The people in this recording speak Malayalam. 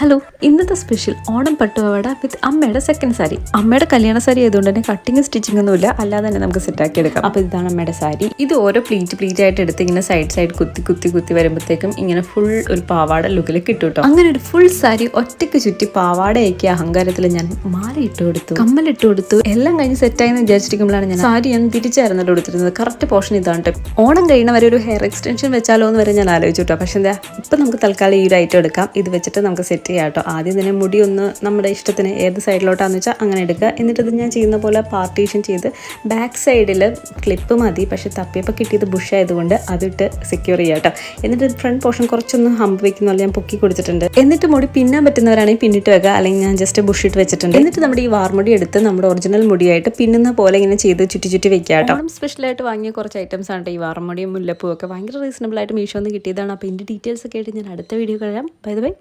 ഹലോ ഇന്നത്തെ സ്പെഷ്യൽ ഓണം പട്ടുപാവാട വിത്ത് അമ്മയുടെ സെക്കൻഡ് സാരി അമ്മയുടെ കല്യാണ സാരി ആയതുകൊണ്ട് തന്നെ കട്ടിങ് സ്റ്റിച്ചിങ് ഒന്നും ഇല്ല അല്ലാതെ തന്നെ നമുക്ക് സെറ്റ് ആക്കി എടുക്കാം. അപ്പോൾ ഇതാണ് അമ്മയുടെ സാരി ഇത് ഓരോ പ്ലീറ്റ് പ്ലീറ്റ് ആയിട്ട് എടുത്ത് ഇങ്ങനെ സൈഡ് സൈഡ് കുത്തി കുത്തി കുത്തി വരുമ്പോഴത്തേക്കും ഇങ്ങനെ ഫുൾ ഒരു പാവാട ലുക്കിൽ കിട്ടും കേട്ടോ അങ്ങനെ ഒരു ഫുൾ സാരി ഒറ്റയ്ക്ക് ചുറ്റി പാവാടയൊക്കെ അഹങ്കാരത്തിൽ ഞാൻ മാല ഇട്ട് കൊടുത്തു. കമ്മൽ ഇട്ട് കൊടുത്തു. എല്ലാം കഴിഞ്ഞ് സെറ്റായി എന്ന് വിചാരിച്ചിരിക്കുമ്പോഴാണ് ഞാൻ സാരി ഞാൻ തിരിച്ചായിരുന്നല്ലോ കൊടുത്തിരുന്നത്. കറക്റ്റ് പോർഷൻ ഇതാണ്. ഓണം കഴിയുന്ന വരെ ഒരു ഹെയർ എക്സ്റ്റൻഷൻ വെച്ചാലോ എന്ന് വരെ ഞാൻ ആലോചിച്ചു കേട്ടോ പക്ഷെ എന്താ ഇപ്പം നമുക്ക് തൽക്കാലം ഈ ഒരു ഐറ്റം എടുക്കാം. ഇത് വെച്ചിട്ട് നമുക്ക് സെറ്റ് ചെയ്യാം കേട്ടോ ആദ്യം തന്നെ മുടി ഒന്ന് നമ്മുടെ ഇഷ്ടത്തിന് ഏത് സൈഡിലോട്ടാന്ന് വെച്ചാൽ അങ്ങനെ എടുക്കുക. എന്നിട്ട് ഇത് ഞാൻ ചെയ്യുന്ന പോലെ പാർട്ടീഷൻ ചെയ്ത് ബാക്ക് സൈഡിൽ ക്ലിപ്പ് മതി. പക്ഷേ തപ്പിയപ്പോൾ കിട്ടിയത് ബുഷ് ആയതുകൊണ്ട് അതിട്ട് സെക്യൂർ ചെയ്യാം കേട്ടോ എന്നിട്ട് ഫ്രണ്ട് പോർഷൻ കുറച്ചൊന്ന് ഹമ്പ് വെക്കുന്ന പോലെ ഞാൻ പൊക്കി കൊടുത്തിട്ടുണ്ട്. എന്നിട്ട് മുടി പിന്നാൻ പറ്റുന്നവരാണെങ്കിൽ പിന്നിട്ട് വെക്കുക. അല്ലെങ്കിൽ ഞാൻ ജസ്റ്റ് ബുഷ് ഇട്ട് വെച്ചിട്ടുണ്ട്. എന്നിട്ട് നമ്മുടെ ഈ വാർമുടി എടുത്ത് നമ്മുടെ ഒറിജിനൽ മുടിയായിട്ട് പിന്നുന്ന പോലെ ഇങ്ങനെ ചെയ്ത് ചുറ്റി ചുറ്റി വെക്കുക കേട്ടോ. സ്പെഷ്യലായിട്ട് വാങ്ങിയ കുറച്ച് ഐറ്റംസ് ആണ് ഈ വാർമുടിയും മുല്ലപ്പൂ ഒക്കെ. ഭയങ്കര റീസണബിൾ ആയിട്ട് മീഷോ ഒന്ന് കിട്ടിയതാണ്. അപ്പോൾ ഇതിന്റെ ഡീറ്റെയിൽസ് ഒക്കെ ആയിട്ട് ഞാൻ അടുത്ത വീഡിയോ കഴിയാം ബൈ ബൈ